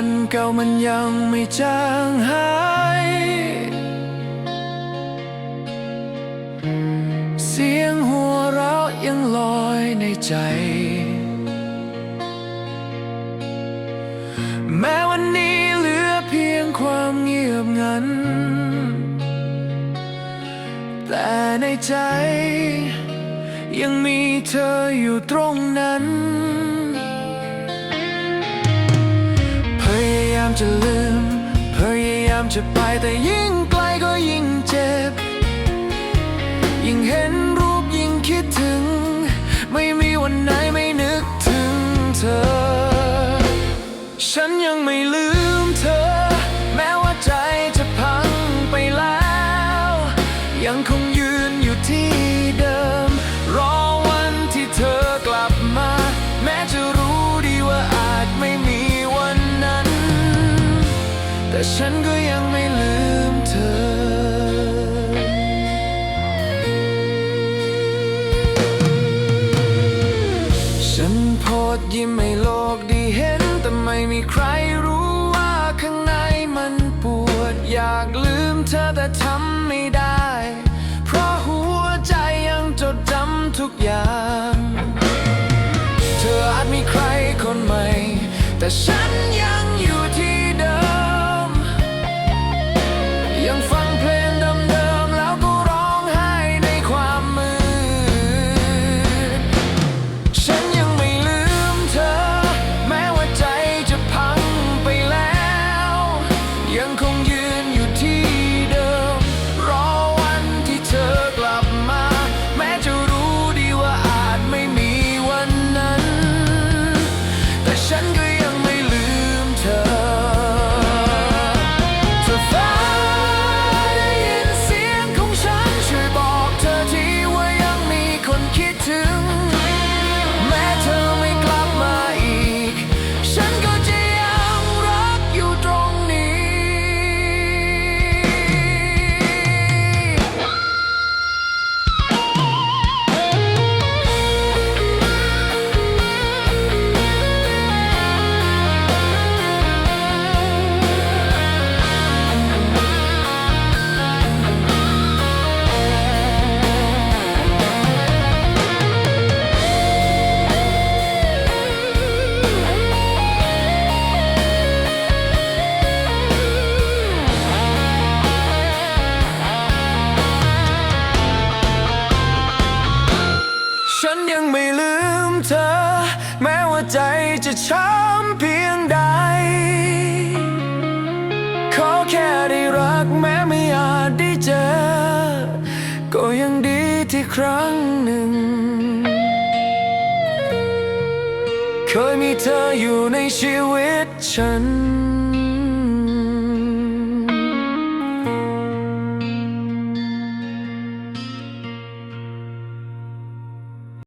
วันเก่ามันยังไม่จางหาย เสียงหัวเราะยังลอยในใจ แม้วันนี้เหลือเพียงความเงียบงัน แต่ในใจยังมีเธออยู่ตรงนั้น จะลืม พยายามจะไปแต่ยิ่งไกลก็ยิ่งเจ็บ ยิ่งเห็นรูปยิ่งคิดถึง ไม่มีวันไหนไม่นึกถึงเธอ ฉันยังไม่ลืมเธอ แม้ว่าใจจะพังไปแล้ว ยังคงยืนอยู่ที่เดิม แต่ฉันก็ยังไม่ลืมเธอ ฉันโพดยิ้มให้โลกได้เห็น แต่ไม่มีใครรู้ว่าข้างในมันปวด อยากลืมเธอแต่ทำไม่ได้ เพราะหัวใจยังจดจำทุกอย่าง เธออาจมีใครคนใหม่ แต่ฉันยัง ยังคงยืนอยู่ ไม่ลืมเธอ แม้ว่าใจจะช้ำเพียงใด ขอแค่ได้รักแม้ไม่อาจได้เจอ ก็ยังดีที่ครั้งหนึ่ง เคยมีเธออยู่ในชีวิตฉัน